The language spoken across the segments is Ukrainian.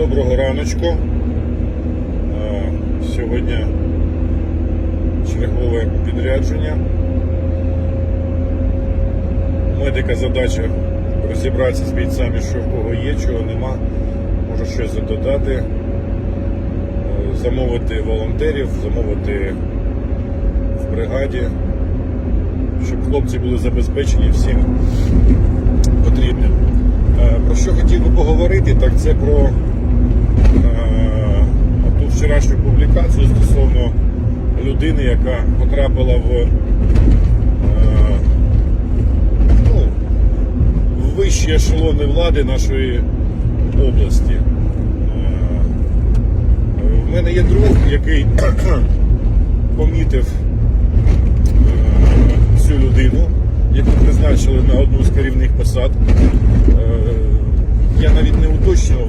Доброго раночку. Е, Сьогодні чергове підрядження. Медика задача розібратися з бійцями, що в кого є, чого нема. Може щось додати, Е, замовити волонтерів, замовити в бригаді, щоб хлопці були забезпечені всім потрібним. Е, Про що хотів би поговорити, так це про ту вчорашню публікацію стосовно людини, яка потрапила в, е, ну, в вищі ешелони влади нашої області. Е, В мене є друг, який помітив е, цю людину, яку призначили на одну з керівних посад. Е, Я навіть не уточнював,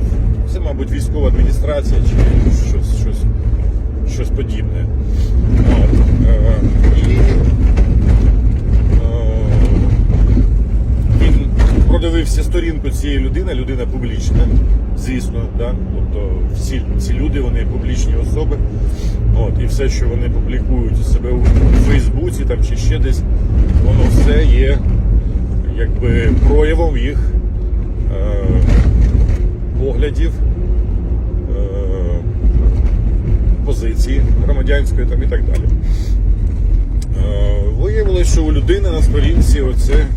це, мабуть, військова адміністрація чи щось, щось, щось подібне. От. Е, І е, він продивився сторінку цієї людини, людина публічна, звісно, да? тобто всі ці люди вони публічні особи. От, і все, що вони публікують у себе у Фейсбуці там, чи ще десь, воно все є якби проявом їх е, поглядів, е, позиції громадянської там, і так далі. Е, Виявилося, що у людини на сторінці оце е,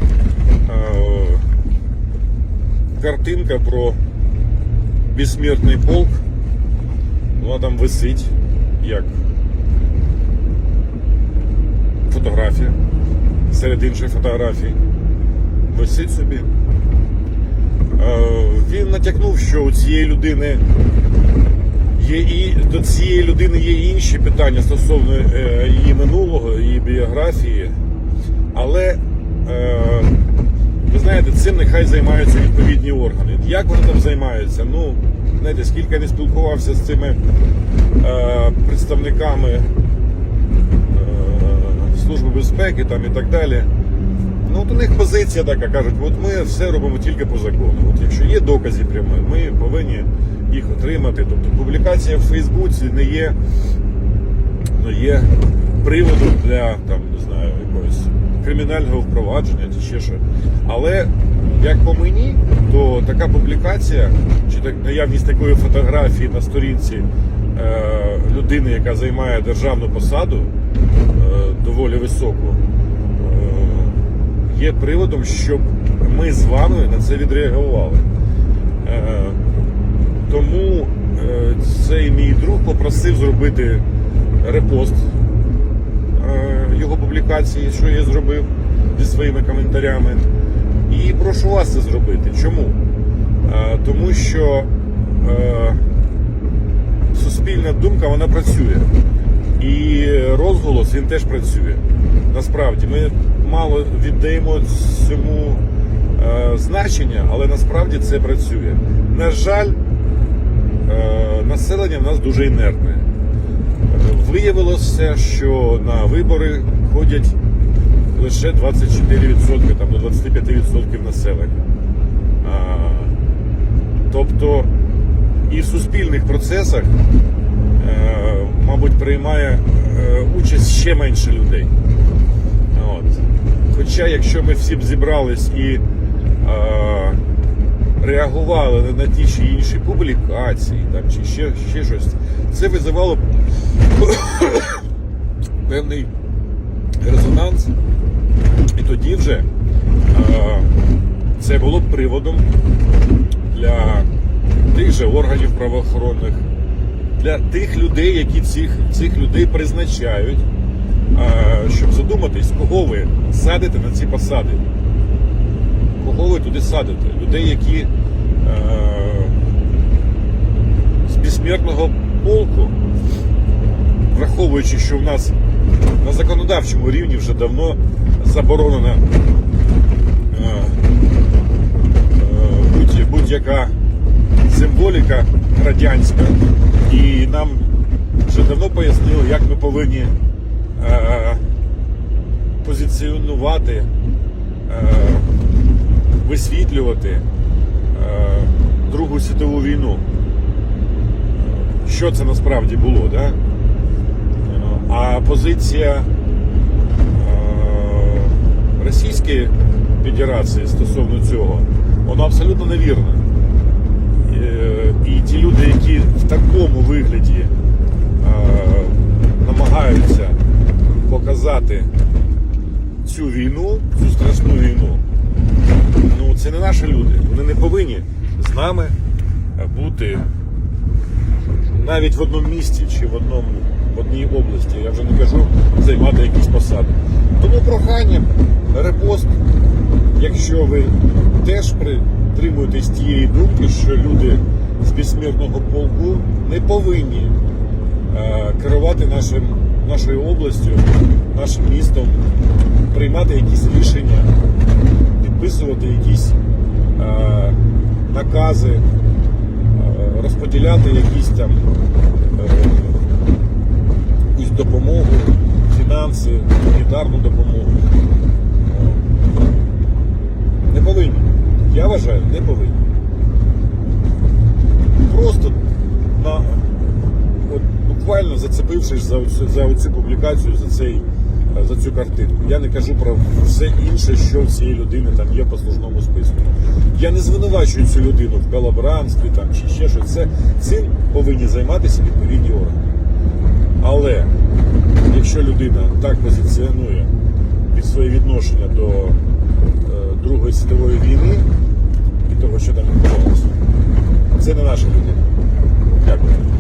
картинка про безсмертний полк. Вона там висить як фотографія серед інших фотографій. Висить собі. Е, Він натякнув, що у цієї людини є і до цієї людини є інші питання стосовно е, її минулого, її біографії. Але е, ви знаєте, цим нехай займаються відповідні органи. Як вони там займаються? Ну, знаєте, скільки я не спілкувався з цими представниками Служби безпеки там і так далі. Ну, от у них позиція така, кажуть, от ми все робимо тільки по закону. От якщо є докази прямі, ми повинні їх отримати. Тобто публікація в Фейсбуці не є, ну, є приводом для там, не знаю, якогось кримінального впровадження чи ще що. Але як по мені, то така публікація, чи так наявність такої фотографії на сторінці е, людини, яка займає державну посаду, е, доволі високу, є приводом, щоб ми з вами на це відреагували. Е, тому е, цей мій друг попросив зробити репост е, його публікації, що я зробив зі своїми коментарями. І прошу вас це зробити. Чому? Тому що суспільна думка вона працює. І розголос він теж працює. Насправді, ми мало віддаємо цьому е, значення, але насправді це працює. На жаль, е, населення в нас дуже інертне. Виявилося, що на вибори ходять лише 24%, там до 25% населення. А, тобто і в суспільних процесах, е, мабуть, приймає е, участь ще менше людей. От. Хоча, якщо ми всі б зібрались і е, реагували на ті чи інші публікації, там, чи ще, ще щось, це визивало б певний резонанс. І тоді вже е, це було б приводом для тих же органів правоохоронних, для тих людей, які цих, цих людей призначають, щоб задуматись, кого ви садите на ці посади. Кого ви туди садите? Людей, які е, з безсмертного полку, враховуючи, що в нас на законодавчому рівні вже давно заборонена е, е, будь- будь-яка символіка радянська. І нам вже давно пояснили, як ми повинні е, позиціонувати, е, висвітлювати е, Другу світову війну. що це насправді було. Да? А позиція Російської Федерації стосовно цього, вона абсолютно невірна. І ті люди, які в такому вигляді намагаються показати цю війну, цю страшну війну, ну це не наші люди. Вони не повинні з нами бути навіть в одному місті чи в одному в одній області. Я вже не кажу займати якісь посади. Тому прохання, репост, якщо ви теж притримуєтесь тієї думки, що люди з безсмертного полку не повинні е, керувати нашим, нашою областю, нашим містом, приймати якісь рішення, підписувати якісь е, накази, е, розподіляти якісь там е, якусь допомогу, фінанси, гуманітарну допомогу. Не повинні. Я вважаю, не повинні. Просто на от буквально зацепившись за за оцю публікацію, за цей за цю картинку. Я не кажу про все інше, що в цієї людини там є по служному списку. Я не звинувачую цю людину в колаборантстві там чи ще щось. Це цим повинні займатися відповідні органи. Але якщо людина так позиціонує під своє відношення до е, Другої світової війни і того, що там відбувалося, це не наша людина. Дякую.